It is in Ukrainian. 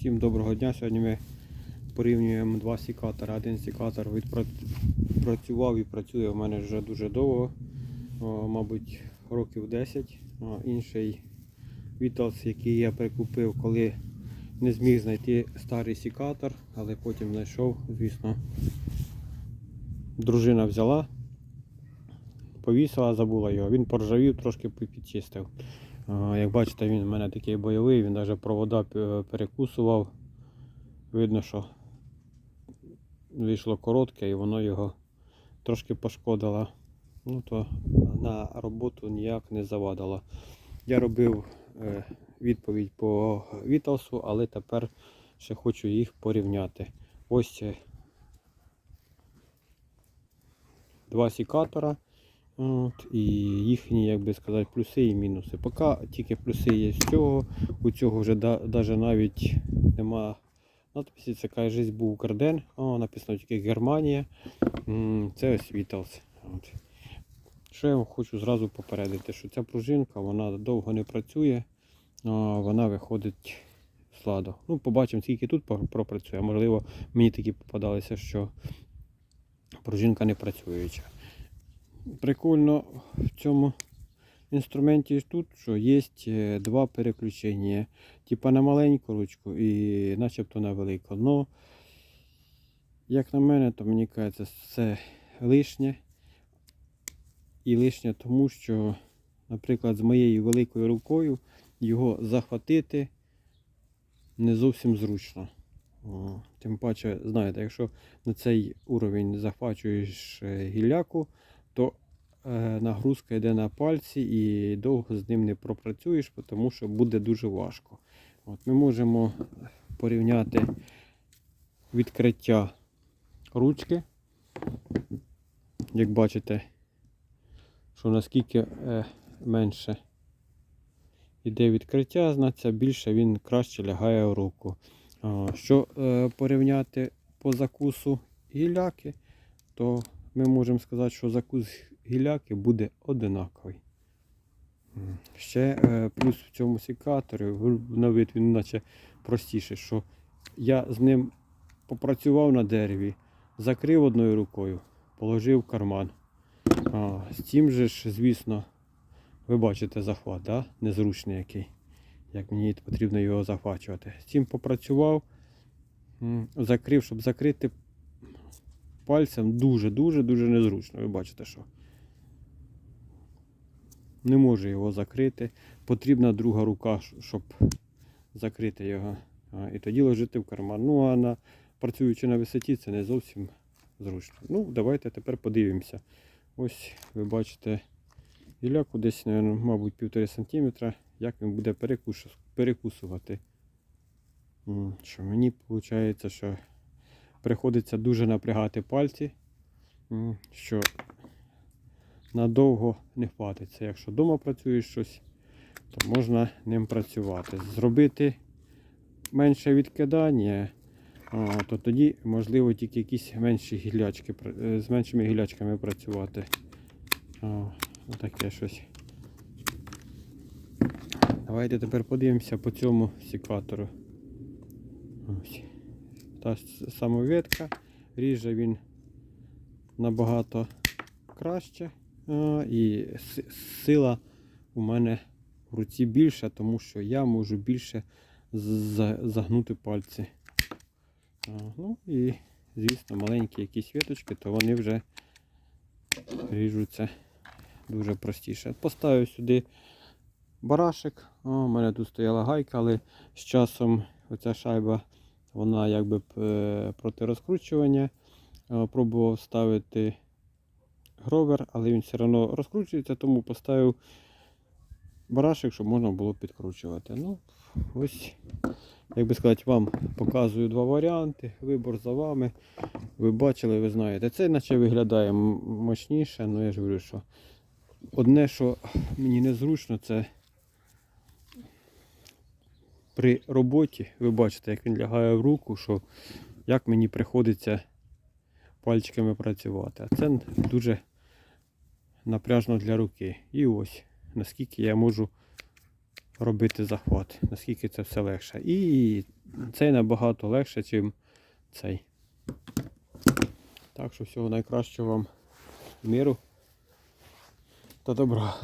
Всім доброго дня. Сьогодні ми порівнюємо два сікатори. Один сікатор відпрацював і працює у мене вже дуже довго, мабуть, років 10. А інший Віталс, який я прикупив, коли не зміг знайти старий сікатор, але потім знайшов, звісно. Дружина взяла, повісила, забула його. Він поржавів, трошки підчистив. Як бачите, він у мене такий бойовий, він навіть провода перекусував. Видно, що вийшло коротке і воно його трошки пошкодило. Ну то на роботу ніяк не завадило. Я робив е, відповідь по Віталсу, але тепер ще хочу їх порівняти. Ось е, два сікатора. От, і їхні, як би сказати, плюси і мінуси. Поки тільки плюси є з цього, у цього вже навіть навіть нема надписі, це каже, жизнь був Карден, О, написано тільки Германія. Це ось Віталс. Що я вам хочу зразу попередити, що ця пружинка вона довго не працює, вона виходить з ладу. Ну, побачимо, скільки тут пропрацює. Можливо, мені такі попадалися, що пружинка не працююча. Прикольно в цьому інструменті тут, що є е, два переключення. Типа на маленьку ручку і начебто на велику. Но, як на мене, то мені кажеться, це лишнє. І лишнє тому, що, наприклад, з моєю великою рукою його захватити не зовсім зручно. Тим паче, знаєте, якщо на цей уровень захвачуєш е, гілляку, то е, нагрузка йде на пальці і довго з ним не пропрацюєш, тому що буде дуже важко. От Ми можемо порівняти відкриття ручки. Як бачите, що наскільки е, менше йде відкриття, значить більше він краще лягає в руку. Що е, порівняти по закусу гіляки, то ми можемо сказати, що закус гіляки буде одинаковий. Ще е, плюс в цьому секаторі, на вид він наче простіше, що я з ним попрацював на дереві, закрив одною рукою, положив в карман. А, з тим же ж, звісно, ви бачите захват, да? незручний який. Як мені потрібно його захвачувати. З цим попрацював, закрив, щоб закрити пальцем дуже-дуже дуже незручно. Ви бачите, що не можу його закрити. Потрібна друга рука, щоб закрити його. І тоді ложити в карман. Ну, а на працюючи на висоті, це не зовсім зручно. Ну, давайте тепер подивимося. Ось ви бачите гіляку десь, мабуть, півтори сантиметра, як він буде перекусувати. Що мені виходить, що приходиться дуже напрягати пальці, що надовго не хватиться. Якщо вдома працюєш щось, то можна ним працювати. Зробити менше відкидання, то тоді можливо тільки якісь менші гілячки, е, з меншими гілячками працювати. Таке щось. Давайте тепер подивимося по цьому секатору. Ось. Та ветка. Ріже він набагато краще. І сила у мене в руці більша, тому що я можу більше загнути пальці. Ну і, звісно, маленькі якісь веточки, то вони вже ріжуться дуже простіше. Поставив сюди барашек. О, у мене тут стояла гайка, але з часом оця шайба вона якби е, проти розкручування. Е, Пробував ставити гровер, але він все одно розкручується, тому поставив барашек, щоб можна було підкручувати. Ну, ось, як би сказати, вам показую два варіанти. Вибор за вами. Ви бачили, ви знаєте. Це наче виглядає мощніше, але я ж говорю, що одне, що мені незручно, це при роботі, ви бачите, як він лягає в руку, що як мені приходиться пальчиками працювати. А це дуже напряжно для руки. І ось наскільки я можу робити захват. Наскільки це все легше. І цей набагато легше, ніж цей. Так що всього найкращого вам миру та добра.